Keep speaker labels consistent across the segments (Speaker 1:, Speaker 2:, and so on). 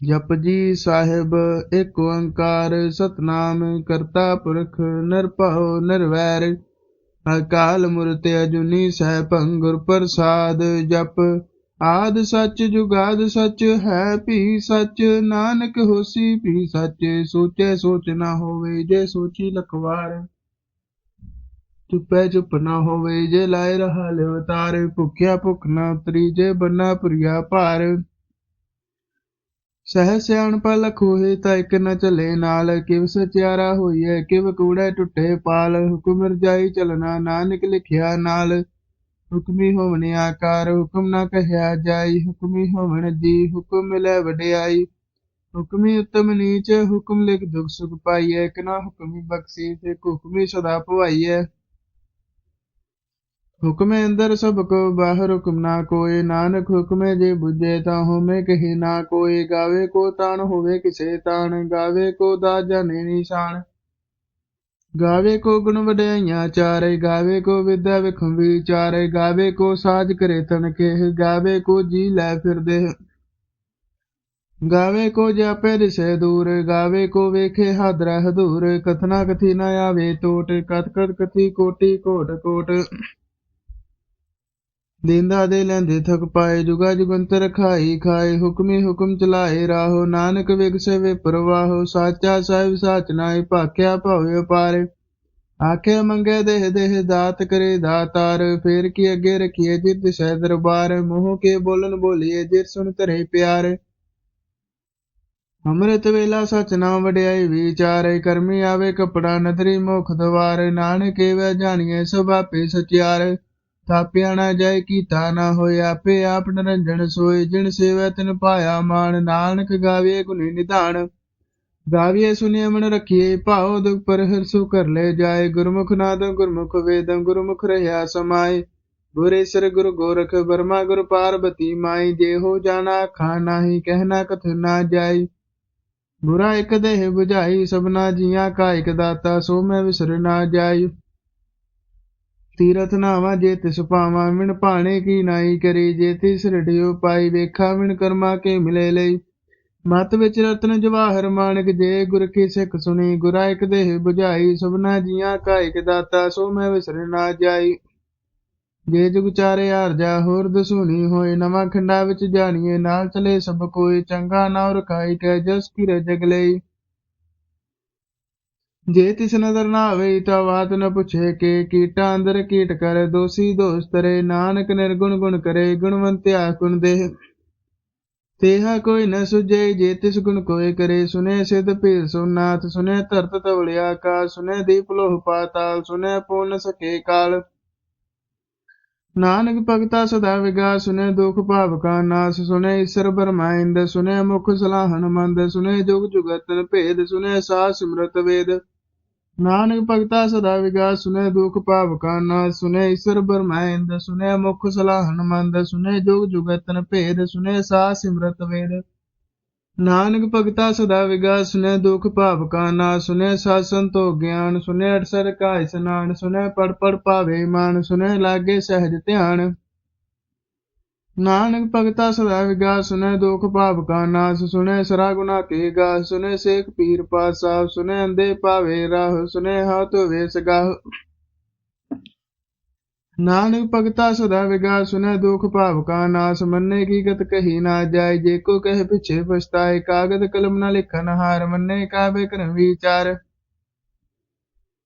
Speaker 1: ਜਪਜੀ ਸਾਹਿਬ, ਇੱਕ ਓੰਕਾਰ, ਸਤਨਾਮ ਕਰਤਾ ਪੁਰਖ ਨਿਰਭਉ ਨਿਰਵੈਰ। ਅਕਾਲ ਮੂਰਤ ਅਜੂਨੀ ਸੈਭੰ ਗੁਰ ਪ੍ਰਸਾਦ ਜਪ। ਆਦ ਸੱਚ ਜੁਗਾਦ ਸੱਚ ਹੈ ਭੀ ਸੱਚ। ਨਾਨਕ ਹੋਸੀ ਭੀ ਸੱਚ, ਸੋਚੇ ਸੋਚ ਨਾ ਹੋਵੇ ਜੇ ਸੋਚੀ ਲਖਵਾਰ। ਚੁੱਪੈ ਚੁੱਪ ਨਾ ਹੋਵੇ ਜੇ ਲਾਇ ਰਹਾ ਲਿਵ ਤਾਰ ਭੁਖਿਆ ਭੁਖ ਨਾ ਉਤਰੀ ਜੇ ਬੰਨਾ ਪੁਰੀਆ ਭਾਰ। ਸਹਿ ਸਿਆਣਪਾ ਲਖੋਏ ਤਾਂ ਇੱਕ ਨ ਚਲੇ ਨਾਲ, ਕਿਵ ਸਚਿਆਰਾ ਹੋਈਐ, ਕਿਵ ਕੂੜੈ ਟੁੱਟੇ ਪਾਲ, ਹੁਕਮ ਰਜਾਈ ਚਲਣਾ ਨਾਨਕ ਲਿਖਿਆ ਨਾਲ। ਹੁਕਮੀ ਹੋਵਣ ਆਕਾਰ, ਹੁਕਮ ਨਾ ਕਹਿਆ ਜਾਈ, ਹੁਕਮੀ ਹੋਵਣ ਜੀ, ਹੁਕਮ ਮਿਲੈ ਵਡਿਆਈ। ਹੁਕਮੀ ਉਤਮ ਨੀਚ, ਹੁਕਮ ਲਿਖ ਦੁਖ ਸੁਖ ਪਾਈਐ ਇਕ ਨਾ ਹੁਕਮੀ ਬਖਸ਼ੀ, ਤੇ ਹੁਕਮੀ ਸਦਾ ਭਵਾਈਐ। ਹੁਕਮੇ ਅੰਦਰ ਸਭ ਕੋ ਬਾਹਰ ਹੁਕਮ ਨਾ ਕੋਏ, ਨਾਨਕ ਹੁਕਮੇ ਜੇ ਬੁਝੇ ਤਾਂ ਹੋਮੇ ਕਹੀ ਨਾ ਕੋਏ, ਗਾਵੇ ਕੋ ਤਾਣ ਹੋਵੇ ਕਿਸੇ ਤਾਣ, ਗਾਵੇ ਕੋ ਦਾ ਜਾਣੇ ਨਿਸ਼ਾਨ। ਗਾਵੇ ਕੋ ਗੁਣ ਵਡਿਆਈਆਂ ਚਾਰੇ, ਗਾਵੇ ਕੋ ਵਿਦਿਆ ਵਿਖਮ ਵਿਚਾਰੇ, ਗਾਵੇ ਕੋ ਸਾਜ ਕਰੇ ਤਨ ਕੇ ਗਾਵੇ ਕੋ ਜੀ ਲੈ ਫਿਰਦੇ ਗਾਵੇ ਕੋ ਜਾਪੇ ਦਿਸੇ ਦੂਰ, ਗਾਵੇ ਕੋ ਵੇਖੇ ਹਾਦਰਾ ਹਦੂਰ, ਕਥਨਾ ਕਥੀ ਨਾ ਆਵੇ ਟੋਟ ਕਤ ਕਤ ਕਥੀ ਕੋਟੀ ਕੋਟ ਕੋਟ। ਦਿੰਦਾ ਦੇ ਲੈਂਦੇ ਥਕ ਪਾਏ, ਜੁਗਾ ਜੁਗੰਤਰ ਖਾਈ ਖਾਏ, ਹੁਕਮੀ ਹੁਕਮ ਚਲਾਏ, ਰਾਹੋ ਨਾਨਕ ਵਿਗਸੇ ਵੇ ਪ੍ਰਵਾਹੋ, ਸਾਚਾ ਸਾਹਿਬ ਸਾਚ ਨਾਏ, ਭਾਖਿਆ ਭਉ ਅਪਾਰੇ ਆਖੇ ਮੰਗੇ ਦੇਹ ਦੇਹ ਦਾਤ ਕਰੇ ਦਾਤਾਰ, ਫੇਰ ਕੀ ਅੱਗੇ ਰਖੀਏ ਜਿਤ ਸਹਿ ਦਰਬਾਰ, ਮੋਹ ਕੇ ਬੋਲਨ ਬੋਲੀਏ ਜਿਤ ਸੁਣ ਧਰੇ ਪਿਆਰ। ਅੰਮ੍ਰਿਤ ਵੇਲਾ ਸਚ ਨਾਮ ਵਡਿਆਈ ਵਿਚਾਰੇ, ਕਰਮੀ ਆਵੇ ਕਪੜਾ ਨਦਰੀ ਮੁਖ ਦਵਾਰ, ਨਾਨਕੇ ਵੈ ਜਾਣੀਏ ਸਭ ਆਪੇ ਸਚਿਆਰ। ਥਾਪਿਆ ਨਾ ਜਾਏ ਕੀਤਾ ਨਾ ਹੋਏ, ਆਪੇ ਆਪ ਨਰੰਜਨ ਸੋਏ, ਜਿਨ ਸੇਵੈ ਤਿਨ ਪਾਇਆ ਮਾਨ ਨਾਨਕ ਗਾਵੇ ਗੁਣੀ ਨਿਧਾਨ। ਗਾਵੀਏ ਸੁਨਿਏ ਮਨ ਰਖੀਏ, ਭਾਉ ਦੁਖ ਪਰ ਹਰਸੁ ਕਰ ਲੈ ਜਾਏ। ਗੁਰਮੁਖ ਨਾਦ, ਗੁਰਮੁਖ ਵੇਦੰ, ਗੁਰਮੁਖ ਰਹਾ ਸਮਾਏ। ਗੁਰੇਸ਼ਰ ਗੁਰ ਗੋਰਖ, ਬਰਮਾ ਗੁਰ ਪਾਰਬਤੀ ਮਾਈ ਜੇ ਹੋ ਜਾਣਾ ਖਾ ਨਾਹੀ ਕਹਿਣਾ ਕਥ ਨਾ ਜਾਈ ਬੁਰਾ ਇਕ ਦੇਹ 부ਝਾਈ ਸਭਨਾ ਜੀਆਂ ਕਾ ਇਕ ਦਾਤਾ, ਸੋ ਮੈਂ ਵਿਸਰ ਨਾ ਜਾਈ ਤੀਰਥ ਨਾਵਾ ਜੇ ਤਿਸ ਪਾਵਾਂ ਮਿਣ ਭਾਣੇ ਕੀ ਨਾਈ ਕਰੀ? ਜੇ ਤਿਸ ਰੜਿਓ ਪਾਈ ਵੇਖਾ ਮਿਣ ਕਰਮਾ ਕੇ ਮਿਲੇ ਲਈ? ਮਤ ਵਿੱਚ ਰਤਨ ਜਵਾਹਰ ਮਾਨਕ ਜੇ ਗੁਰ ਕੀ ਸਿੱਖ ਸੁਣੀ? ਗੁਰਾ ਇਕ ਦੇਹ 부ਝਾਈ ਸਭਨਾ ਜੀਆਂ ਕਾ ਇਕ ਦਾਤਾ, ਸੋ ਮੈਂ ਵਿਸਰ ਨਾ ਜਾਈ। ਜੇ ਜੁਗ ਚਾਰੇ ਆਰਜਾ ਹੋਰ ਦਸੂਨੀ ਹੋਏ, ਨਵਾਂ ਖੰਡਾ ਵਿੱਚ ਜਾਣੀਏ, ਨਾਲ ਚਲੇ ਸਭ ਕੋਈ, ਚੰਗਾ ਨਾ ਰਖਾਈ ਕੈ ਜਸ ਕੀ ਰਜਗ ਲਈ? ਜੇ ਤਿਸ ਨਦਰ ਨਾ ਆਵੇ ਤਾਂ ਬਾਤ ਨ ਪੁੱਛੇ ਕੇ ਕੀਟਾ ਅੰਦਰ ਕੀਟ ਕਰ, ਦੋਸੀ ਦੋਸ ਤਰੇ, ਨਾਨਕ ਨਿਰਗੁਣ ਗੁਣ ਕਰੇ ਗੁਣਵੰਤਿਆ ਗੁਣ ਦੇ। ਤੇਹਾ ਕੋਈ ਨ ਸੁਝੇ, ਜੇ ਤਿਸ ਗੁਣ ਕੋਏ ਕਰੇ, ਸੁਨੇ ਸਿਧ ਭੀਰ ਸੁਨਾਥ, ਸੁਨੇ ਧਰਤ ਤਵਲਿਆ ਆਕਾਸ਼ ਸੁਨੇ ਦੀਪ ਲੋਹ ਪਾਤਾਲ, ਸੁਨੇ ਪੂਰਨ ਸਕੇ ਕਾਲ। ਨਾਨਕ ਭਗਤਾ ਸਦਾ ਵਿਗਾ, ਸੁਨੇ ਦੁਖ ਭਾਵ ਕਾ ਨਾਸ, ਸੁਨੇ ਈਸ਼ਰ ਬਰਮਾਇੰਦ ਸੁਨੇ ਮੁਖ ਸਲਾਹਨ ਮੰਦ, ਸੁਨੇ ਜੁਗ ਜੁਗਤਨ ਭੇਦ, ਸੁਨੇ ਸਾ ਸਿਮਰਤ ਵੇਦ। ਨਾਨਕ ਭਗਤਾ ਸਦਾ ਵਿਗਾ ਸੁਨੇ ਦੁਖ ਭਾਵ ਕਾ ਸੁਨੇ ਈਸ਼ਰ ਬਰਮਾਇੰਦ, ਸੁਨੇ ਮੁਖ ਸਲਾਹਨ ਮੰਦ ਸੁਨੇ ਜੁਗ ਜੁਗਤਨ ਭੇਦ, ਸੁਨੇ ਸਾ ਸਿਮਰਤ ਵੇਦ। ਨਾਨਕ ਭਗਤਾ ਸਦਾ ਵਿਗਾ ਸੁਨੇ ਦੁਖ ਭਾਵ ਕਾ ਸੁਨੇ ਸਾਧ ਸੰਤੋ ਗਿਆਨ, ਸੁਨੇ ਅਠਸਰ ਕਾ ਇਸਨਾਨ ਸੁਨੇ ਪੜ ਪੜ ਪਾਵੇ ਮਾਨ, ਸੁਨੇ ਲਾਗੇ ਸਹਿਜ ਧਿਆਨ। ਨਾਨਕ ਭਗਤਾ ਸਦਾ ਵਿਗਾ ਸੁਨੇ ਦੁਖ ਭਾਵ ਕਾ ਨਾਸ ਸੁਨੇ ਸਰਾ ਗੁਨਾ ਕੇ ਗਾ ਸੁਨੇ ਸੇਖ ਪੀਰ ਪਾਸਾ ਸੁਨੇ ਅੰਦੇ ਪਾਵੇ ਰਾਹ ਸੁਨੇ ਹਾਥ ਵੇ ਸਗਾਹ ਨਾਨਕ ਭਗਤਾ ਸਦਾ ਵਿਗਾ ਸੁਨੇ ਦੁਖ ਭਾਵ ਕਾ ਨਾਸ, ਮੰਨੇ ਕੀ ਗਤ ਕਹੀ ਨਾ ਜਾਏ, ਜੇ ਕੋ ਕਹੇ ਪਿਛੇ ਪਛਤਾਏ, ਕਾਗਦ ਕਲਮ ਨਾ ਲਿਖਨ ਹਾਰ, ਮੰਨੇ ਕਾਬੇ ਕਰਨ ਵਿਚਾਰ।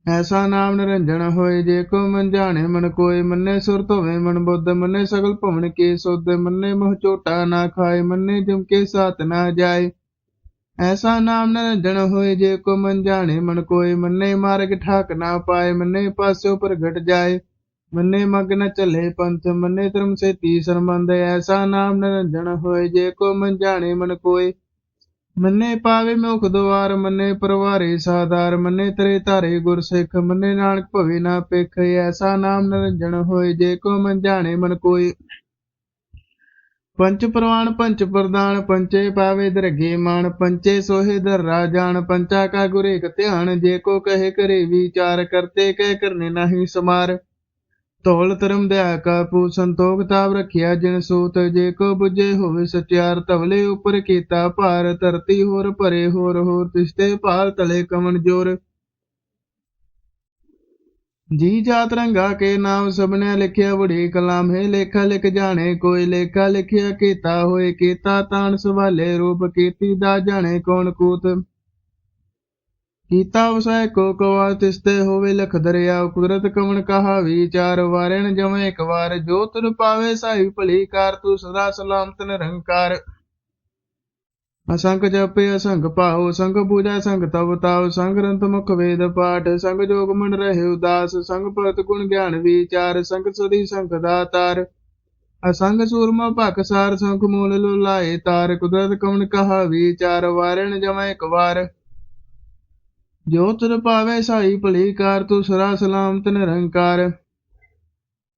Speaker 1: ਐਸਾ ਨਾਮ ਨਿਰੰਜਨ ਹੋਏ ਜੇ ਕੋ ਮਨ ਜਾਣੇ, ਮਨ ਕੋਏ ਮੰਨੇ ਸੁਰ ਧੋਵੇ, ਮਨ ਬੁੱਧ ਮੰਨੇ ਸਗਲ ਭਵਨ ਕੇ ਸੁਧ, ਮੰਨੇ ਮੋਹ ਝੋਟਾ ਨਾ ਖਾਏ, ਮੰਨੇ ਜਮ ਕੇ ਸਾਥ ਨਾ ਜਾਏ। ਐਸਾ ਨਾਮ ਨਿਰੰਜਨ ਹੋਏ ਜੇ ਕੋ ਮਨ ਜਾਣੇ, ਮਨ ਕੋਏ ਮੰਨੇ ਮਾਰਗ ਠਾਕ ਨਾ ਪਾਏ, ਮੰਨੇ ਪਾਸਿਓ ਪ੍ਰਗਟ ਜਾਏ। ਮੰਨੇ ਮਗ ਨ ਚੱਲੇ ਪੰਥ, ਮੰਨੇ ਧਰਮ ਸੇ ਤੀ ਸਰਮੰਦ ਐਸਾ ਨਾਮ ਨਿਰੰਜਨ ਹੋਏ ਜੇ ਕੋ ਮਨ ਜਾਣੇ, ਮਨ ਕੋਏ ਮੰਨੇ ਪਾਵੇ ਮੁਖ ਦੁਆਰ, ਮੰਨੇ ਪਰਵਾਰੇ ਸਾਦਾਰ, ਮੰਨੇ ਤਰੇ ਧਾਰੇ ਗੁਰ ਸਿੱਖ ਮੰਨੇ ਨਾਨਕ ਭਵੇ ਨਾ ਪਿਖ ਐਸਾ ਨਾਮ ਨਿਰੰਜਨ ਹੋਏ, ਜੇ ਕੋ ਮਨ ਜਾਣੇ ਮਨ ਕੋਏ। ਪੰਚ ਪ੍ਰਵਾਨ, ਪੰਚ ਪ੍ਰਦਾਨ, ਪੰਚੇ ਪਾਵੇ ਦਰਗੇ ਮਾਨ, ਪੰਚੇ ਸੋਹੇ ਦਰਰਾ ਜਾਣ, ਪੰਚਾ ਕਾ ਗੁਰੇ ਕ ਧਿਆਨ, ਜੇ ਕੋ ਕਹੇ ਕਰੇ ਵਿਚਾਰ, ਕਰਤੇ ਕਹਿ ਕਰਨੇ ਨਹੀਂ ਸਮਾਰ। ਧੌਲ ਧਰਮ ਦਇਆ ਕਾ ਪੂ ਸੰਤੋਖ ਤਾਪ ਰਖਿਆ ਜਿਨ ਸੂਤ ਜੇ ਕੋ 부ਜੇ ਹੋਵੇ ਸਚਿਆਰ ਧਵਲੇ ਉਪਰ ਕੀਤਾ ਭਾਰ, ਧਰਤੀ ਹੋਰ ਭਰੇ ਹੋਰ ਹੋਰ ਤਿਸਤੇ ਭਾਲ ਤਲੇ ਕਮਨ ਜੋਰ। ਜੀ ਜਾਤ ਰੰਗਾ ਕੇ ਨਾਮ ਸਭਨੇ ਲਿਖਿਆ ਬੜੀ ਕਲਾਮ ਹੈ, ਲੇਖਾ ਲਿਖ ਜਾਣੇ ਕੋਈ, ਲੇਖਾ ਲਿਖਿਆ ਕੀਤਾ ਹੋਏ ਕੀਤਾ ਤਾਣ ਸਵਾਲੇ ਰੂਪ ਕੀਤੀ ਦਾ ਜਾਣੇ ਕੌਣ ਕੂਤ। ਕੀਤਾ ਵਸੈ ਕੋ ਕਵਾ ਤਿਸਤੇ ਹੋਵੇ ਲਖ ਦਰਿਆ, ਕੁਦਰਤ ਕਵਣ ਕਹਾ ਵਿਚਾਰ ਵਾਰਣ ਜਮੈ ਇੱਕ ਵਾਰ, ਜੋ ਤੁਰ ਪਾਵੇ ਸਾਈ ਭਲੀ ਕਾਰ, ਤੂੰ ਸਦਾ ਸਲਾਮਤ ਨਿਰੰਕਾਰ। ਅਸੰਖ ਜਪੇ ਅਸੰਖ ਭਾਉ, ਸੰਗ ਪੂਜਾ, ਸੰਗ ਤਵ ਤਾਉ, ਸੰਗ ਗ੍ਰੰਥ ਮੁਖ ਵੇਦ ਪਾਠ, ਸੰਗ ਜੋਗ ਮਨ ਰਹੇ ਉਦਾਸ, ਸੰਗ ਭਗਤ ਗੁਣ ਗਿਆਨ ਵਿਚਾਰ, ਸੰਗ ਸਦੀ ਸੰਗ ਦਾਤਾਰ। ਅਸੰਗ ਸੂਰਮਾ ਭਕ ਸਾਰ ਸੰਖ ਮੂਲ ਲੁਲਾਏ ਤਾਰ, ਕੁਦਰਤ ਕਵਣ ਕਹਾ ਵਿਚਾਰ, ਵਾਰਣ ਜਮੈ ਇੱਕ ਵਾਰ। ਜੋ ਤੁਰ ਪਾਵੇ ਸਾਈ ਭਲੀ ਕਾਰ, ਤੂੰ ਸਰਾ ਸਲਾਮਤ ਨਿਰੰਕਾਰ।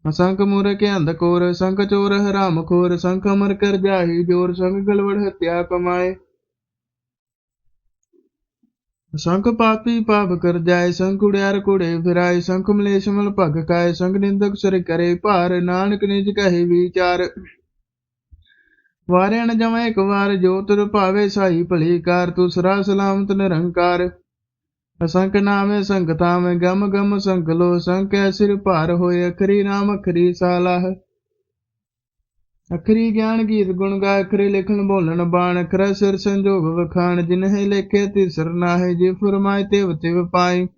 Speaker 1: ਅਸੰਖ ਮੂਰਖ ਅੰਧ ਕੋਰ, ਸੰਖ ਚੋਰ ਹਰਾਮ ਖੋਰ, ਸੰਖ ਅਮਰ ਕਰ ਜਾਹੀ ਜੋਰ, ਸੰਖ ਗਲਵੜ ਹਤਿਆ ਕਮਾਏ। ਸੰਖ ਪਾਪੀ ਪਾਪ ਕਰ ਜਾਏ, ਸੰਖ ਉੜਿਆਰ ਕੁੜੇ ਫਿਰਾਏ, ਸੰਖ ਮਲੇਸ਼ ਮਲ ਭਗ ਕਾਏ, ਸੰਖ ਨਿੰਦਕ ਸਰ ਕਰੇ ਭਾਰ, ਨਾਨਕ ਨਿਜ ਕਹੇ ਵਿਚਾਰ। ਵਾਰਿਆ ਨ ਜਮੈ ਇੱਕ ਵਾਰ ਜੋ ਤੁਰ ਭਾਵੇ ਸਾਈ ਭਲੀ ਕਾਰ, ਤੂੰ ਸਰਾ ਸਲਾਮਤ ਨਿਰੰਕਾਰ। ਅਸੰਖ ਨਾਮੇ ਸੰਖ ਤਾਮੇ ਗਮ ਗਮ ਸੰਖ ਲੋ ਸੰਖੈ ਸਿਰ ਭਾਰ ਹੋਏ, ਅਖਰੀ ਨਾਮ ਅਖਰੀ ਸਾਲਾਹ। ਅਖਰੀ ਗਿਆਨ ਗੀਤ ਗੁਣ ਗਾ ਅਖਰੀ ਲਿਖਣ ਬੋਲਣ ਬਾਣ, ਅਖਰਾ ਸਿਰ ਸੰਜੋਗ ਵਖਾਣ, ਜਿਨਹਿ ਲੇਖੇ ਤਿਸਰ ਨਾਹਿ, ਜੇ ਫਰਮਾਏ ਤਿਵ ਤਿਵ ਪਾਈ।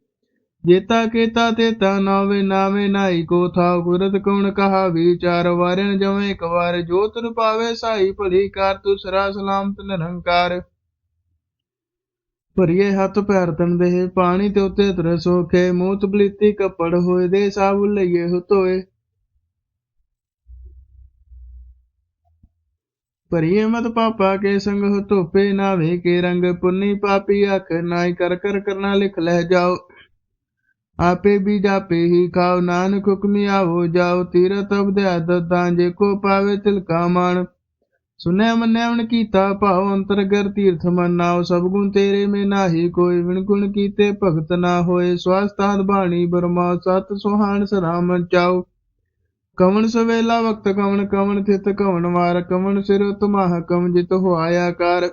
Speaker 1: ਜੇਤਾ ਕੇਤਾ ਤੇਤਾ ਨਾਵੇ ਨਾਵੇ ਨਾਈ, ਕੋ ਥਾ ਗੁਰਤ ਕਉਣ ਕਹਾ ਵਿਚਾਰ ਵਾਰਨ ਜਵੇਂ ਇੱਕ ਵਾਰ ਜੋ ਤੁਰ ਪਾਵੇ ਸਾਈ, ਭਲੀ ਕਾਰ ਤੂ ਸਰਾ ਸਲਾਮਤ ਨਿਰੰਕਾਰ। ਭਰੀਏ ਹੱਥ ਪੈਰ ਤਨ ਪਾਣੀ ਤੇ ਉਤੇ ਤਰ ਸੋਖੇ, ਮੂੰਹ ਤਬਲੀਤੀ ਕੱਪੜ ਹੋਏ, ਦੇ ਸਾਬੁ ਲਈਏ ਹੁਤੋਏ ਭਰੀਏ ਮਤ ਪਾਪਾ ਕੇ ਸੰਗ ਧੋਪੇ ਨਾਵੇ ਕੇ ਰੰਗ ਪੁੰਨੀ ਪਾਪੀ, ਅੱਖ ਨਾਈ ਕਰ ਕਰ ਕਰਨਾ ਲਿਖ ਲੈ ਜਾਓ। ਆਪੇ ਵੀ ਜਾਪੇ ਹੀ ਖਾਓ, ਨਾਨਕ ਹੁਕਮੀ ਆਵੋ, ਜਾਓ ਤੀਰਤ ਅਬਦਿਆ ਦਦਾਂ ਜੇ ਕੋ ਪਾਵੇ ਤਿਲਕਾ ਮਾਨ ਸੁਨਿਆ ਮੰਨਿਆ ਵਣ ਕੀਤਾ ਭਾਉ ਅੰਤਰਗਰ ਤੀਰਥ ਮੰਨਾਉ ਸਭ ਗੁਣ ਤੇਰੇ ਮੇ ਨਾਹੀ ਕੋਈ ਵਿਣ ਗੁਣ ਕੀਤੇ ਭਗਤ ਨਾ ਹੋਏ, ਸਵਾਸਤਾਦ ਬਾਣੀ ਬਰਮਾ ਸਤ ਸੁਹਾਣ ਸਰਾਮ ਚਾਉ ਕਵਣ ਸਵੇਲਾ ਵਕਤ ਕਵਣ ਕਵਣ ਥਿਤ ਕਵਣ ਵਾਰ, ਕਵਣ ਸਿਰ ਤੁਮਾਹ ਕਮ ਜਿਤ ਹੋਇਆ ਕਰ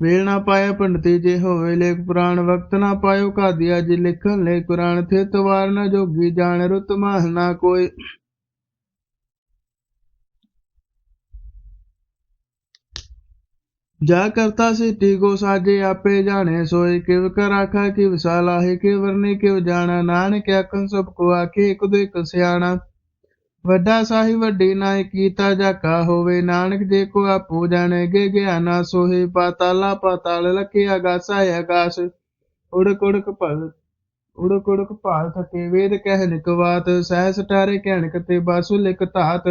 Speaker 1: ਵੇਲ ਨਾ ਪਾਇਆ ਪੰਡਤੀ ਜੇ ਹੋਵੇ ਲੇਖ ਪੁਰਾਣ, ਵਕਤ ਨਾ ਪਾਇਓ ਕਾਦੀਆ ਜੀ ਲਿਖਣ ਲੈ ਕੁਰਾਨ ਥਿਤ ਵਾਰ ਨਾ ਜੋਗੀ ਜਾਣ ਰੁਤ ਮਾਹ ਨਾ ਕੋਈ। ਜਾ ਕਰਤਾ ਸਿੱਟੀ ਕੋ ਸਾਜੇ ਆਪੇ ਜਾਣੇ, ਸੋਏ ਕਿਵ ਕਰ ਆਖਾ ਕਿ ਵਿਸਾਲਾਹੇ ਕਿ ਵਰਨੇ ਕਿਵ ਜਾਣਾ, ਨਾਨਕ ਆਖਣ ਸਭ ਕੋ ਆਖੇ, ਇਕ ਦੋ ਇਕ ਵੱਡਾ ਸਾਹਿਬ, ਵੱਡੀ ਨਾਇ ਕੀਤਾ ਜਾਕਾ ਹੋਵੇ, ਨਾਨਕ ਜੇ ਕੋ ਆਪੋ ਜਾਣੇ ਗਿਆਨਾ ਸੋਹੇ, ਪਾਤਾਲਾ, ਪਾਤਾਲ ਲਖੇ ਆਗਾਸਾ ਆਗਾਸ ਉੜਕ ਉੜਕ ਭਲ, ਉੜਕ ਉੜਕ ਭਾਲ ਥਕੇ ਵੇਦ ਕਹਿ ਨਿਕਵਾਤ ਸਹਿ ਸਟਾਰੇ ਕਹਿਣਕ ਤੇ ਬਾਸੂ ਲਿਖ ਧਾਤ।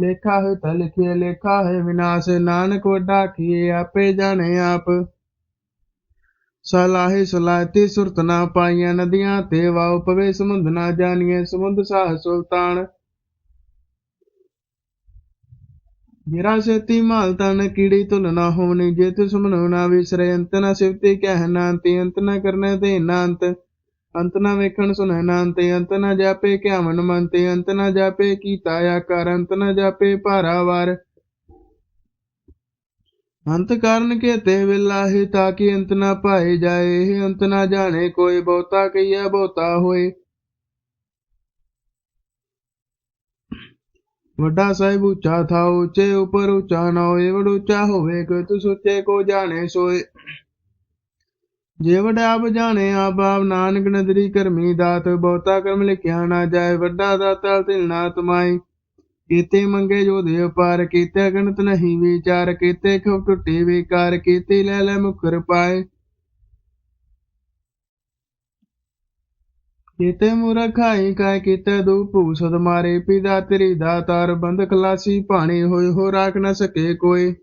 Speaker 1: ਲੇਖਾ ਹੈ ਤਾਂ ਲਿਖਿਆ ਲੇਖਾ ਹੈ, ਵਿਨਾਸ਼ ਨਾਨਕ ਵੱਡਾ ਕੀਏ, ਆਪੇ ਜਾਣੇ ਆਪ। ਸਲਾਹੇ ਸਲਾਹਤੀ ਸੁਰਤ ਨਾ ਪਾਈਆਂ ਨਦੀਆਂ ਤੇ ਵਾਉ ਪਵੇ ਸਮੁੰਦ ਨਾ ਜਾਣੀਏ, ਸਮੁੰਦ ਸਾਹ ਸੁਲਤਾਨ। ਮੇਰਾ ਸੇਤੀ ਮਾਲ ਤਨ, ਕੀੜੀ ਤੁਲ ਨਾ ਹੋਣੀ ਜੇ ਤਿਸ ਮਨੋ ਨਾ ਵਿਸਰੇ, ਅੰਤ ਨਾ ਸਿਵਤੀ ਕਹਿ ਨਾ ਅੰਤ ਅੰਤ ਨਾ ਕਰਨੇ ਤੇ ਨਾ ਅੰਤ ਅੰਤ ਨਾ ਵੇਖਣ ਸੁਣੈ ਅੰਤੇ ਅੰਤ ਨਾ ਜਾਪੇ ਕਿਆ ਮੰਤੇ, ਅੰਤ ਨਾ ਜਾਪੇ ਕੀਤਾ ਆਕਾਰ, ਅੰਤ ਨਾ ਜਾਪੇ ਭਾਰਾਵਾਰ ਅੰਤ ਕਾਰਨ ਕੇ ਤੇ ਵਿਲਾਹੀ ਤਾਂ ਕਿ ਅੰਤ ਨਾ ਪਾਏ ਜਾਏ, ਅੰਤ ਨਾ ਜਾਣੇ ਕੋਈ ਬਹੁਤਾ ਕਈਆ ਬਹੁਤਾ ਹੋਏ। ਵੱਡਾ ਸਾਹਿਬ ਉੱਚਾ ਥਾ, ਉੱਚੇ ਉਪਰ ਉੱਚਾ ਨਾ ਹੋਏ ਵੜ ਉੱਚਾ ਹੋਵੇ ਕਿ ਤੂੰ ਸੋਚੇ ਕੋ ਜਾਣੇ ਸੋਏ। ਜੇ ਆਪ ਜਾਣੇ ਆਪ ਆਪ, ਨਾਨਕ ਨਦਰੀ ਕਰਮੀ ਦਾਤ, ਬਹੁਤਾ ਕਰਮ ਲਿਖਿਆ ਨਾ ਜਾਏ, ਵੱਡਾ ਦਾਤਾ ਤਿਲ ਨਾ ਤਮਾਈ। ਕੀਤੇ ਮੰਗੇ ਜੋ ਦੇ ਪਾਰ ਕੀਤੇ ਗਣਤ ਨਹੀਂ ਵਿਚਾਰ, ਕੀਤੇ ਖੋ ਟੁੱਟੇ ਵਿਕਾਰ, ਕੀਤੇ ਲੈ ਲੈ ਮੁਕਰ ਪਾਏ। ਕੀਤੇ ਮੁਰਖਾਈ ਕਾਇ, ਕੀਤੇ ਦੂ ਭੂਸਦ ਮਾਰੇ, ਪਿਦਾ ਤੇਰੀ ਦਾਤਾਰ ਬੰਦ ਖਲਾਸੀ ਪਾਣੀ ਹੋਏ ਹੋ ਰਾਖ ਨਾ ਸਕੇ ਕੋਈ।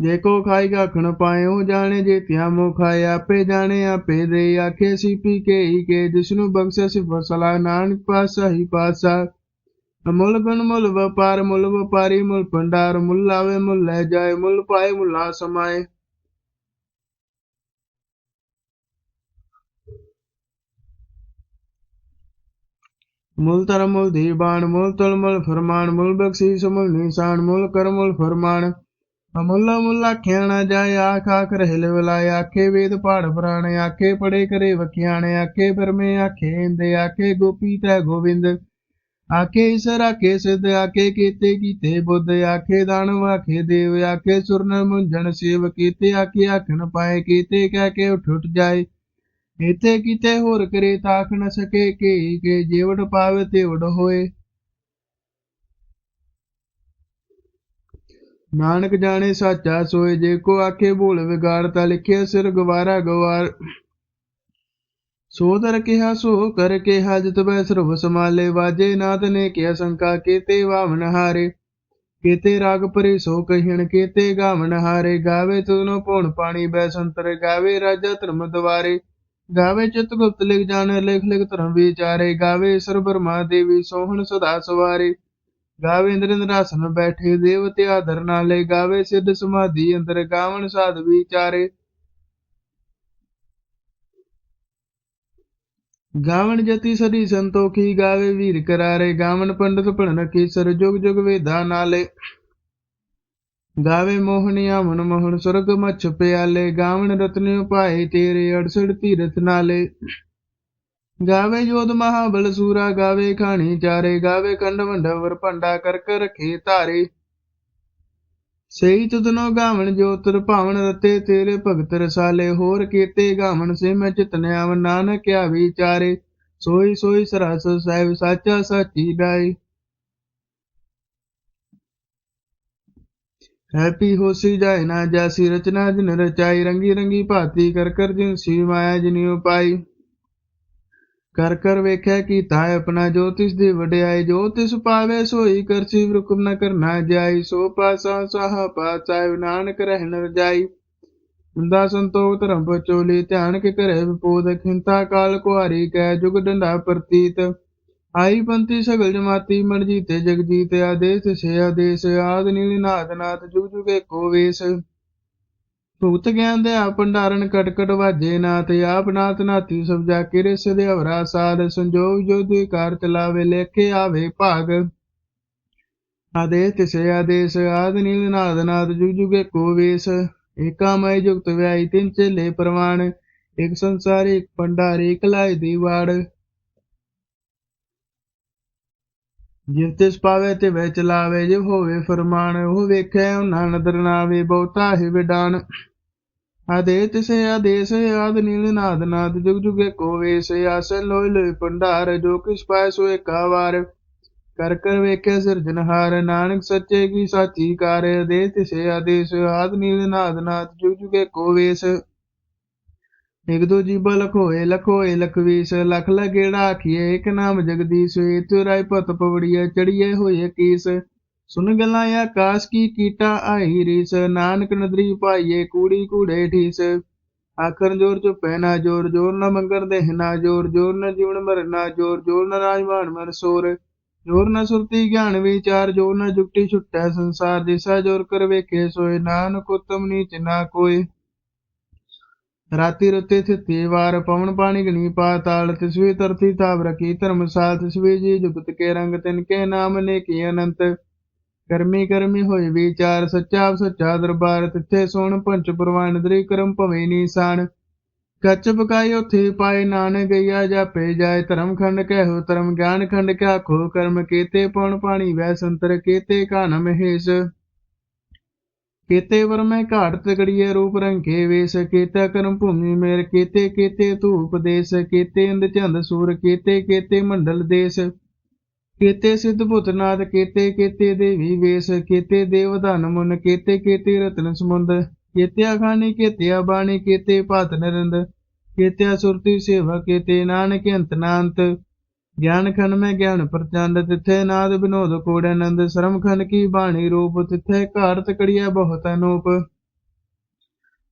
Speaker 1: ਜੇ ਕੋ ਖਾਏਗਾ ਖਣ ਪਾਇਓ, ਜਾਣੇ ਜੇ ਤਿਆ ਮੋ ਖਾਏ, ਆਪੇ ਜਾਣੇ, ਆਪੇ ਦੇ ਆਖੇ ਸੀ ਪੀ ਕੇ ਹੀ ਕੇ, ਜਿਸਨੂੰ ਬਖਸ਼ਿਆ ਸੀ ਫਸਲਾ ਨਾਨਕ ਪਾਸਾ ਹੀ ਪਾਸਾ ਮੁੱਲ ਗੁਣ ਮੁੱਲ ਵਪਾਰ, ਮੁੱਲ ਵਪਾਰੀ, ਮੁੱਲ ਭੰਡਾਰ, ਮੁੱਲ ਲਾਵੇ, ਮੁੱਲ ਲੈ ਜਾਏ, ਮੁੱਲ ਪਾਏ, ਮੁੱਲਾ ਸਮਾਏ। ਮੁਲ ਧਰਮ, ਮੁਲ ਦੀਬਾਨ, ਮੁਲ ਤੁਲ, ਮੁਲ ਫਰਮਾਨ, ਮੂਲ ਬਖਸ਼ੀਸ਼, ਮੁਲ ਨਿਸ਼ਾਨ, ਮੂਲ ਕਰ, ਮੁਲ ਫਰਮਾਨ। ਅਮੁੱਲਾ ਮੁੱਲ ਆਖਿਆ ਨਾ ਆਖ ਆਖ ਰਹਿ ਲਵਲਾਏ ਆਖੇ ਵੇਦ ਪਾੜ ਪੁਰਾਣੇ, ਆਖੇ ਪੜੇ ਕਰੇ ਵਖਿਆਣੇ, ਆਖੇ ਪਰਮੇ, ਆਖੇ ਇੰਦੇ, ਆਖੇ ਗੋਪੀ ਤੈ ਗੋਬਿੰਦ। ਆਖੇ ਈਸਰ, ਆਖੇ ਸਿੱਧ, ਆਖੇ ਕੀਤੇ ਕੀਤੇ ਬੁੱਧ, ਆਖੇ ਦਾਨਵ, ਆਖੇ ਦੇਵ, ਆਖੇ ਸੁਰਨ ਮੁੰਝਣ ਸੇਵ ਕੀਤੇ, ਆਖੇ ਆਖਣ ਪਾਏ ਕੀਤੇ, ਕਹਿ ਕੇ ਉਠ ਉਠ ਜਾਏ। ਇਥੇ ਕੀਤੇ ਹੋਰ ਕਰੇ ਤਾਖ ਨ ਸਕੇ, ਕੇ ਕੇ ਜੀਵੜ ਪਾਵੇ ਤੇ ਉਡ ਹੋਏ। ਨਾਨਕ ਜਾਣੇ ਸਾਚਾ ਸੋਏ, ਜੇ ਕੋ ਆਖੇ ਭੂਲ ਵਿਗਾੜ, ਤਾ ਲਿਖਿਆ ਸਿਰ ਗਵਾਰਾ ਗਵਾਰ। ਸੋ ਦਰ ਕਿਹਾ, ਸੋ ਕਰ ਕਿਹਾ, ਜਿਤ ਬੈ ਸਰਬ ਸਮਾਲੇ ਵਾਜੇ ਨਾਥ ਨੇ ਕਿਹਾ, ਸੰਕਾ ਕੀਤੇ ਵਾਵਨ ਹਾਰੇ। ਕੀਤੇ ਰਾਗ ਪਰੇ ਸੋ ਕਹਿਣ, ਕੀਤੇ ਗਾਵਨ ਹਾਰੇ। ਗਾਵੇ ਤੁਨੋ ਪੌਣ ਪਾਣੀ ਬੈ ਸੰਤਰ ਗਾਵੇ ਰਾਜਾ ਧਰਮ ਦਵਾਰੇ। ਗਾਵੇ ਚਿਤ ਗੁਪਤ ਲਿਖ ਜਾਣ, ਲਿਖ ਲਿਖ ਧਰਮ ਵਿਚਾਰੇ। ਗਾਵੇ ਸਰ ਬਰਮਾ ਦੇਵੀ, ਸੋਹਣ ਸਦਾ ਸਵਾਰੇ। ਗਾਵੇ ਇੰਦਰ ਇੰਦਰਾਸਨ ਬੈਠੇ ਦੇਵਤੇ ਆਦਰ ਨਾਲੇ ਗਾਵੇ, ਸਿੱਧ ਸਮਾਧੀ ਅੰਦਰ ਗਾਵਨ ਸਾਧ ਵਿਚਾਰੇ। ਗਾਵਨ ਜਤੀ ਸਦੀ ਸੰਤੋਖੀ ਗਾਵੇ ਵੀਰ ਕਰਾਰੇ, ਗਾਵਣ ਪੰਡਤ ਪੜਨ ਕੀ ਸਰ ਜੁਗ ਜੁਗ ਵੇਦਾ ਨਾਲੇ। ਗਾਵੇ ਮੋਹਣੀਆ ਮਨ ਮੋਹਣ ਸੁਰਗ ਮਛ ਪਿਆਲੇ ਗਾਵਨ ਰਤਨਿ ਪਾਏ ਤੇਰੇ 68 ਤੀਰਥ ਨਾਲੇ। ਗਾਵੇ ਜੋਧ ਮਹਾਬਲ ਸੂਰਾ, ਗਾਵੇ ਖਾਣੀ ਚਾਰੇ, ਗਾਵੇ ਕੰਡ ਵੰਡਵਰ ਭੰਡਾ ਕਰ ਰਖੇ ਧਾਰੇ। ਸਹੀ ਤੁਧਨੋ ਗਾਵਣ ਜੋਤਰ ਭਾਵਨ ਰਤੇ ਤੇਰੇ ਭਗਤ ਰਸਾਲੇ, ਹੋਰ ਕੀਤੇ ਗਾਵਣ ਸੇ ਮੈਂ ਚਿਤਨਿਆ ਨਾਨਕ ਕਿਆ ਵਿਚਾਰੇ ਸੋਈ ਸੋਈ ਸਰਸ ਸਾਹਿਬ ਸਾਚਾ ਸਾਚੀ ਗਾਏ। ਹੈਪੀ ਹੋਸੀ ਜਾਇ ਨਾ ਜਾਸੀ ਰਚਨਾ ਜਿਨ ਰਚਾਈ, ਰੰਗੀ ਰੰਗੀ ਭਾਤੀ ਕਰ ਕਰ ਜਿਨ ਸੀ ਮਾਇਆ ਜਿਨਿਉ ਪਾਈ ਕਰ ਕਰ ਵੇਖਿਆ ਕੀਤਾ ਆਪਣਾ ਜੋ ਤਿਸ ਦੀ ਵਡਿਆਈ, ਜੋ ਤਿਸ ਪਾਵੇ ਸੋਈ ਕਰਸੀ ਹੁਕਮ ਨ ਕਰਨਾ ਜਾਈ, ਸੋ ਪਾਸਾ ਸਾਹ ਪਾਚਾਇ ਨਾਨਕ ਰਹਿਣ ਰਜਾਈ। ਹੁੰਦਾ ਸੰਤੋਖ ਧਰਮ ਪਚੋਲੀ ਧਿਆਨ ਕੇ ਕਰੇ ਵਿਪੋਦ ਖਿੰਤਾ ਕਾਲ ਕੁਹਾਰੀ ਕੈ ਜੁਗ ਡੰਡਾ ਪ੍ਰਤੀਤ। ਆਈ ਪੰਤੀ ਸਗਲ ਜਮਾਤੀ, ਮਨ ਜੀਤੇ ਜਗ ਜੀਤ, ਆਦੇਸ ਸੇ ਆਦੇਸ, ਆਦ ਨੀਲ ਨਾਦ ਨਾਥ ਜੁਗ ਜੁਗੇ ਕੋ ਵੇਸ। ਭੂਤ ਗਿਆਨ ਦੇ ਆ ਭੰਡਾਰਨ ਕਟ ਵਾਜੇ ਨਾਥ ਆਪ ਨਾਥ ਨਾਤੀ ਸਭ ਕੇ ਰਿਸ ਦੇ ਅਵਰਾ ਸਾਧ ਸੰਜੋਗ ਜੋ ਕਾਰ ਚਲਾਵੇ ਲੇਖੇ ਆਵੇ ਭਾਗ। ਆਦੇਸ ਤਿਸੇ ਆਦੇਸ, ਆਦ ਨੀਲ ਨਾਦ ਨਾਦ ਜੁਗ ਜੁਗੇ ਕੋ ਵੇਸ। ਏਕਾ ਮੈ ਜੁਗਤ ਵਿਆਈ ਤਿੰਨ ਚੇਲੇ ਪ੍ਰਮਾਣ ਇੱਕ ਸੰਸਾਰੀ, ਇੱਕ ਭੰਡਾਰੀ, ਇਕ ਲਾਇ ਦੀ ਵਾੜ। ਜਿਵ ਤਿਸ ਪਾਵੇ ਤੇ ਵੇ ਚਲਾਵੇ, ਜਿਵ ਹੋਵੇ ਫਰਮਾਨ, ਉਹ ਵੇਖੈ ਉਹਨਾਂ ਨਦਰ ਨਾਵੇ, ਬਹੁਤਾ ਹੀ ਵਿਡਾਨ। ਆਦੇ ਤਿਸੇ ਆਦੇਸ, ਆਦ ਨੀਲ ਨਾਦ ਨਾਦ, ਜੁਗ ਜੁਗੇ ਕੋ ਵੇਸ, ਆਸੈ ਲੋਇ ਲੋਇ ਭੰਡਾਰ, ਜੋ ਕਿਸ ਪਾਇ ਸੋ ਏਕਾ ਵਾਰ। ਕਰ ਕਰ ਵੇਖੇ ਸਿਰਜਨਹਾਰ ਨਾਨਕ ਸੱਚੇ ਕੀ ਸਾਚੀ ਕਾਰ ਦੇ ਤਿਸੇ ਆਦੇਸ, ਆਦ ਨੀਲ ਨਾਦ ਨਾਦ, ਜੁਗ ਜੁਗੇ ਕੋ ਵੇਸ। ਇਕ ਦੋ ਜੀਬਾ ਲਖੋਏ ਲਖੋਏ ਲਖਵੀਸ, ਲਖ ਲਗੇੜਾ ਆਖੀਏ ਇਕ ਨਾਮ ਜਗਦੀਸ਼ ਇਤੁ ਰਾਇ ਪਤ ਪਵੜੀਏ, ਚੜੀਏ ਹੋਏ ਕੀਸ। ਸੁਨ ਗੱਲਾਂ ਆਕਾਸ਼ ਕੀ ਕੀਟਾ ਆਈ ਰੀਸ, ਨਾਨਕ ਨਦਰੀ ਪਾਈਏ ਕੂੜੀ ਕੂੜੇ ਠੀਸ ਆਖਰ ਜੋਰ ਚੁਪੈ ਨਾ ਜੋਰ ਜੋਰ ਨ ਮੰਗਰ ਦੇਹ ਨਾ ਜੋਰ ਜੋਰ ਨ ਜੀਵਨ ਮਰਨਾ ਜੋਰ ਜੋਰ ਨ ਰਾਜਮਾਨ ਮਰ ਸੋਰ। ਜੋਰ ਨ ਸੁਰਤੀ ਗਿਆਨ ਵਿਚਾਰ, ਜੋਰ ਨ ਜੁਗਤੀ ਛੁਟੈ ਸੰਸਾਰ, ਦਿਸਾ ਜੋਰ ਕਰ ਵੇਖੇ ਸੋਏ, ਨਾਨਕ ਉਤਮ ਨੀਚ ਨਾ ਕੋਈ ਰਾਤੀ ਰਤੇ ਥਿਤੀ ਵਾਰ ਪਵਨ ਪਾਣੀ ਗਣੀ ਪਾਤਾਲ ਤਿਸਵੀ ਤਰਤੀ ਤਾਪ ਰਖੀ ਧਰਮਸਾਲ ਤਿਸਵੀ ਜੀ ਜੁਗਤ ਕੇ ਰੰਗ, ਤਿਨ ਕੇ ਨਾਮ ਨੇ ਕੀ ਅਨੰਤ। ਕਰਮੀ ਕਰਮੀ ਹੋਏ ਵਿਚਾਰ, ਸੱਚਾ ਸੱਚਾ ਦਰਬਾਰ, ਤਿੱਥੇ ਸੋਣ ਪੰਚ ਪ੍ਰਵਾਨ, ਦਰੀ ਕਰਮ ਭਵੇਂ ਨੀਸਾਨ। ਕੱਚ ਬਕਾਈ ਉਥੇ ਪਾਏ ਨਾਨਕ ਗਈਆ ਜਾਪੇ ਜਾਏ ਧਰਮ ਖੰਡ ਕਹਿਓ ਧਰਮ ਗਿਆਨ ਖੰਡ ਕਿਆ ਖੋ, ਕਰਮ ਕੀਤੇ ਪਉਣ ਪਾਣੀ ਵੈ ਸੰਤਰ ਕੀਤੇ ਕਾਨ ਮਹੇਸ਼ ਕੀਤੇ ਵਰ ਮੈਂ ਘਾਟ ਤਗੜੀਏ ਰੂਪ ਰੰਗੇ ਵੇਸ, ਕੀਤਾ ਕਰਮ ਭੂਮੀ ਮੇਰ, ਕੀਤੇ ਕੀਤੇ ਧੂਪ ਦੇਸ, ਕੀਤੇ ਇੰਦ ਚੰਦ ਸੂਰ, ਕੀਤੇ ਕੀਤੇ ਮੰਡਲ ਦੇਸ। ਕੀਤੇ ਸਿੱਧ ਭੁਤਨਾਥ ਕੀਤੇ ਕੀਤੇ ਦੇਵੀ ਵੇਸ, ਕੀਤੇ ਦੇਵ ਧਨ ਮੁਨ, ਕੀਤੇ ਕੀਤੇ ਰਤਨ ਸਮੁੰਦ। ਕੀਤੇ ਅਖਾਨੀ ਕੀਤੇ ਬਾਣੀ, ਕੀਤੇ ਭਾਤ ਨਰਿੰਦ। ਕੀਤੇ ਸੁਰਤੀ ਸੇਵਾ, ਕੀਤੇ ਨਾਨਕ ਅੰਤ ਗਿਆਨ ਖੰਡ ਮੈਂ ਗਿਆਨ ਪ੍ਰਚੰਡ, ਤਿੱਥੇ ਨਾਦ ਬਿਨੋਦ ਕੋੜ ਆਨੰਦ, ਸ਼ਰਮ ਖੰਡ ਕੀ ਬਾਣੀ ਰੂਪ, ਤਿੱਥੇ ਘਾਟ ਤਕੜੀਆ ਬਹੁਤ ਅਨੂਪ।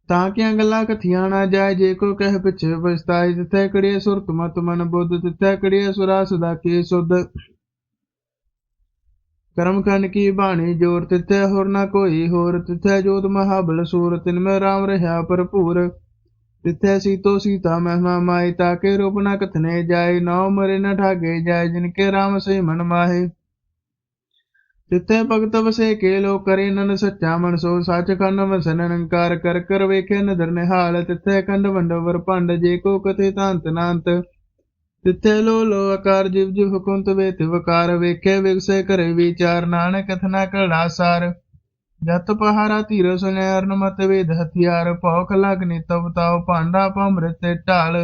Speaker 1: ਤਾਂ ਕਿਆਂ ਗੱਲਾਂ ਕਥੀਆਂ ਨਾ ਜਾਏ, ਜੇ ਕੋ ਕਹਿ ਪਿਛੇ ਪਛਤਾਈ ਤਿੱਥੇ ਕੜੀਏ ਸੁਰਤ ਮਤ ਮਨ ਬੁੱਧ, ਤਿੱਥੇ ਕੜੀਏ ਸੁਰਾ ਸਦਾ ਕੀ ਸੁਧ। ਕਰਮ ਖੰਡ ਕੀ ਬਾਣੀ ਜੋਰ, ਤਿੱਥੇ ਹੋਰ ਨਾ ਕੋਈ ਹੋਰ, ਤਿੱਥੇ ਜੋਤ ਮਹਾਬਲ ਸੂਰ, ਤਿਨ ਮੈਂ ਰਾਮ ਰਹਾ ਭਰਪੂਰ। ਤਿੱਥੈ ਸੀਤੋ ਸੀਤਾ ਮਹਿਮਾ ਮਾਈ ਤਾਕੇ ਰੂਪ ਨ ਕਥਨੇ ਜਾਏ, ਨੌ ਮਰੇ ਨ ਠਾਗੇ ਜਾਏ, ਜਿਨ ਕੇ ਰਾਮ ਸੇ ਮਨ ਮਾਹੇ। ਭਗਤ ਵਸੇ ਕੇ ਲੋ ਕਰੇ ਨਨ ਸੱਚਾ ਮਨ ਸੋ, ਸੱਚ ਖੰਡ ਵਸਨ ਨਿਰੰਕਾਰ ਕਰ ਕਰ ਵੇਖੇ ਨਦਰ ਨਿਹਾਲ। ਤਿੱਥੈ ਕੰਡ ਵੰਡਵਰ ਭੰਡ ਜੇ ਕੋ ਕਥੇ ਤਾਂਤ ਨਾਂਤ। ਤਿੱਥੈ ਲੋ ਲੋ ਆਕਾਰ ਜਿਵ ਜਿਵ ਹੁਕੁੰਤ ਵੇਤ ਵਕਾਰ ਵੇਖੇ ਵਿਗਸੇ ਕਰੇ ਵਿਚਾਰ। ਨਾਨਕ ਕਥਨਾ ਕੜਾ ਸਾਰ। ਜਤ ਪਹਾਰਾ ਧੀਰ ਸੁਨਿਆਰਨ ਮਤ ਵੇਦ ਹਥਿਆਰ, ਭੌਖ ਲਗਨੀ ਤਬ ਤਾਉ ਭਾਂਡਾ ਪੰਮ੍ਰਿਤ ਢਾਲ।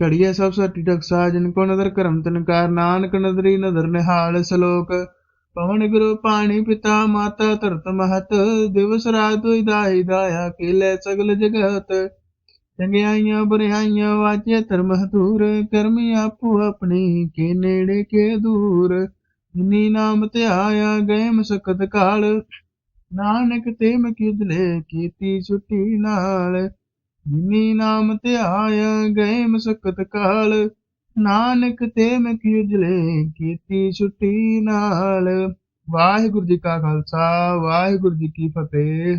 Speaker 1: ਘੜੀਏ ਸਭ ਸਟੀ ਟਕ ਸਾਜਨ ਕੋ ਨਦਰ ਕਰਮ ਤਨਕਾਰ ਨਾਨਕ ਨਦਰੀ ਨਦਰ ਨਿਹਾਲ ਸ਼ਲੋਕ। ਪਵਨ ਗੁਰੂ ਪਾਣੀ ਪਿਤਾ ਮਾਤਾ ਧਰਤ ਮਹਤ, ਦਿਵਸ ਰਾਤ ਹੋਈ ਦਾਈ ਦਾਇਆ ਕੀਲੇ ਸਗਲ ਜਗਤ। ਚੰਗਿਆਈਆਂ ਬੁਰਿਆਈਆਂ ਵਾਚੇ ਧਰਮ ਹਤੂਰ ਕਰਮੀ ਆਪੋ ਆਪਣੀ ਕੇ ਨੇੜੇ ਕੇ ਦੂਰ। ਜਿਨੀ ਨਾਮ ਧਿਆਇਆ ਗਏ ਮਸਕਤ ਕਾਲ। ਨਾਨਕ ਤੇ ਮਕਿਦਲੇ ਕੀਤੀ ਛੁੱਟੀ ਨਾਲ। ਜਿਨੀ ਨਾਮ ਧਿਆਇਆ ਗਏ ਮਸਕਤ ਕਾਲ। ਨਾਨਕ ਤੇ ਮਕਿਦਲੇ ਕੀਤੀ ਛੁੱਟੀ ਨਾਲ। ਵਾਹਿਗੁਰੂ ਜੀ ਕਾ ਖਾਲਸਾ, ਵਾਹਿਗੁਰੂ ਜੀ ਕੀ ਫਤਿਹ।